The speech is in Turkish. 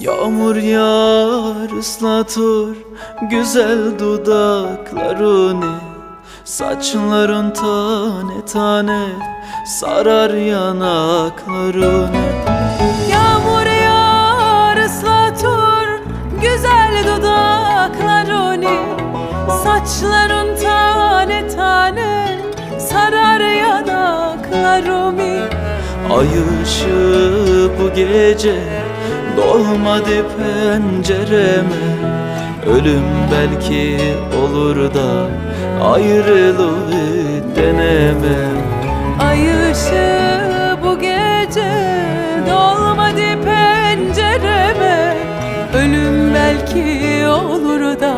Yağmur yağar ıslatır güzel dudaklarını. Saçların tane tane sarar yanaklarını. Yağmur yağar ıslatır güzel dudaklarını. Saçların tane tane sarar yanaklarımı Ay ışığı bu gece Dolmadı pencereme. Ölüm belki olur da Ayrılığı deneme. Ay ışığı bu gece Dolmadı pencereme. Ölüm belki olur da